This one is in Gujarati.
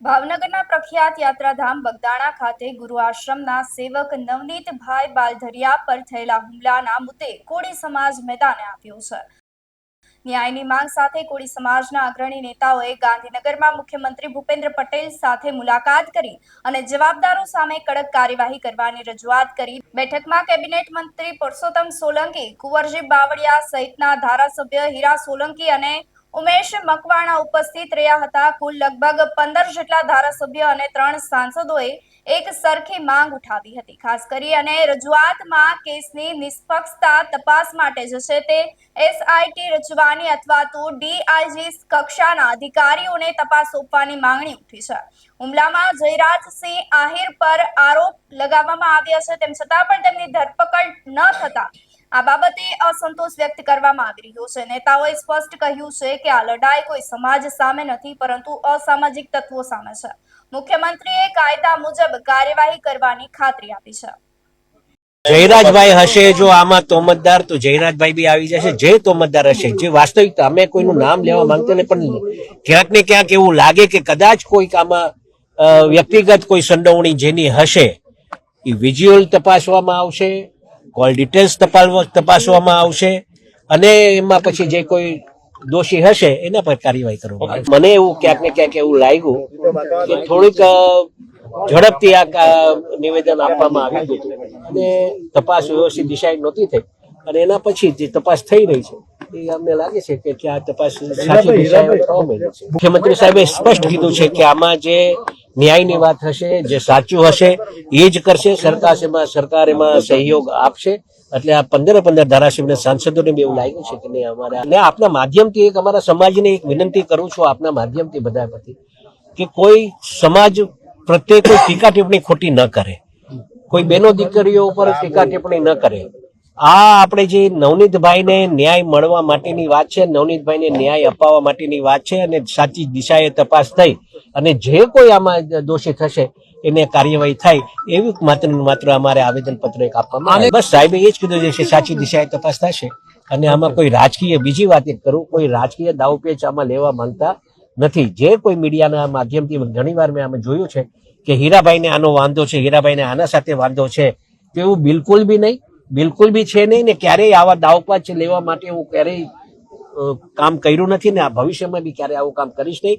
ભાવનગરના પ્રખ્યાત યાત્રાધામ બગદાણા ખાતે ગુરુ આશ્રમના સેવક નવનીતભાઈ બાલધરિયા પર થયેલા હુમલાના મુદ્દે કોળી સમાજ મેદાને આવ્યો છે. ન્યાયની માંગ સાથે કોળી સમાજના અગ્રણી નેતાઓએ ગાંધીનગરમાં મુખ્યમંત્રી ભૂપેન્દ્ર પટેલ સાથે મુલાકાત કરી અને જવાબદારો સામે કડક કાર્યવાહી કરવાની રજૂઆત કરી. બેઠકમાં કેબિનેટ મંત્રી પુરુષોત્તમ સોલંકી, કુંવરજી બાવળિયા સહિતના ધારાસભ્ય હીરા સોલંકી અને ઉમેશ મકવાણા ઉપસ્થિત રહ્યા હતા. કુલ લગભગ પંદર જેટલા ધારાસભ્ય અને ત્રણ સાંસદોએ એક સરખી માંગ ઉઠાવી હતી. ખાસ કરી અને રજૂઆતમાં કેસની નિષ્પક્ષતા તપાસ માટે જશે તે એસઆઈટી રચવાની અથવા તો ડીઆઈજી કક્ષાના અધિકારીઓને તપાસ સોંપવાની માંગણી ઉઠી છે. હુમલામાં જયરાજસિંહ આહિર પર આરોપ લગાવવામાં આવ્યા છે. તેમ છતાં પણ તેમની ધરપકડ ન થતા આ બાબતે અસંતોષ વ્યક્ત કરવામાં આવી રહ્યો છે. નેતાઓએ સ્પષ્ટ કહ્યું છે કે આ લડાઈ કોઈ સમાજ સામે નથી, પરંતુ અસામાજિક તત્વો સામે છે. મુખ્યમંત્રીએ કાયદા મુજબ કાર્યવાહી કરવાની ખાતરી આપી છે. જયરાજભાઈ હશે જો આમાં તોમતદાર, તો જયરાજભાઈ બી આવી જશે. જે તોમતદાર હશે, જે વાસ્તવિકતા અમે કોઈનું નામ લેવા માંગતો નહીં પણ ક્યાંક ને ક્યાંક એવું લાગે કે કદાચ કોઈક આમાં વ્યક્તિગત કોઈ સંડોવણી જેની હશે, એ વિઝ્યુઅલ તપાસવામાં આવશે. કોલ ડિટેલ્સ તપાસવામાં આવશે અને એમાં પછી જે કોઈ દોષી હશે એના પર કાર્યવાહી કરવામાં આવશે. મને એવું ક્યાંક ને ક્યાંક એવું લાગ્યું કે થોડીક ઝડપથી આ નિવેદન આપવામાં આવ્યું હતું. અને તપાસ વ્યવસ્થિત ડિસાઇડ નહોતી થઈ. અને એના પછી જે તપાસ થઈ રહી છે એ અમને લાગે છે કે ત્યાં તપાસ સાચી મુખ્યમંત્રી સાહેબે સ્પષ્ટ કીધું છે કે આમાં જે ન્યાયની વાત હશે, જે સાચું હશે, એ જ કરશે. સરકાર એમાં સરકાર એમાં સહયોગ આપશે. એટલે આ પંદર પંદર ધારાસભ્ય સાંસદોને બી એવું લાગ્યું છે કે નહીં, અમારે અને આપના માધ્યમથી એક અમારા સમાજને એક વિનંતી કરું છું, આપના માધ્યમથી બધા પ્રતિ કે કોઈ સમાજ પ્રત્યે કોઈ ટીકા ટિપ્પણી ખોટી ન કરે. કોઈ બેનો દીકરીઓ ઉપર ટીકા ટિપ્પણી ન કરે. આ આપણે જે નવનીતભાઈને ન્યાય મળવા માટેની વાત છે નવનીતભાઈને ન્યાય અપાવવા માટેની વાત છે અને સાચી દિશાએ તપાસ થઈ અને જે કોઈ આમાં દોષી થશે એને કાર્યવાહી થાય એવી માત્ર માત્ર અમારે આવેદન પત્ર એક આપવામાં આવે. બસ સાહેબે એ જ કીધું છે સાચી દિશાએ તપાસ થશે અને આમાં કોઈ રાજકીય બીજી વાત એક કરું કોઈ રાજકીય દાવપેચ આમાં લેવા માંગતા નથી જે કોઈ મીડિયાના માધ્યમથી ઘણી વાર મેં આમાં જોયું છે કે હીરાભાઈને આનો વાંધો છે હીરાભાઈને આના સાથે વાંધો છે તેવું બિલકુલ બી નહીં બિલકુલ બી છે નહીં ને ક્યારેય આવા દાવપાચ લેવા માટે હું ક્યારેય કામ કર્યું નથી ને આ ભવિષ્યમાં બી ક્યારેય આવું કામ કરીશ નહીં.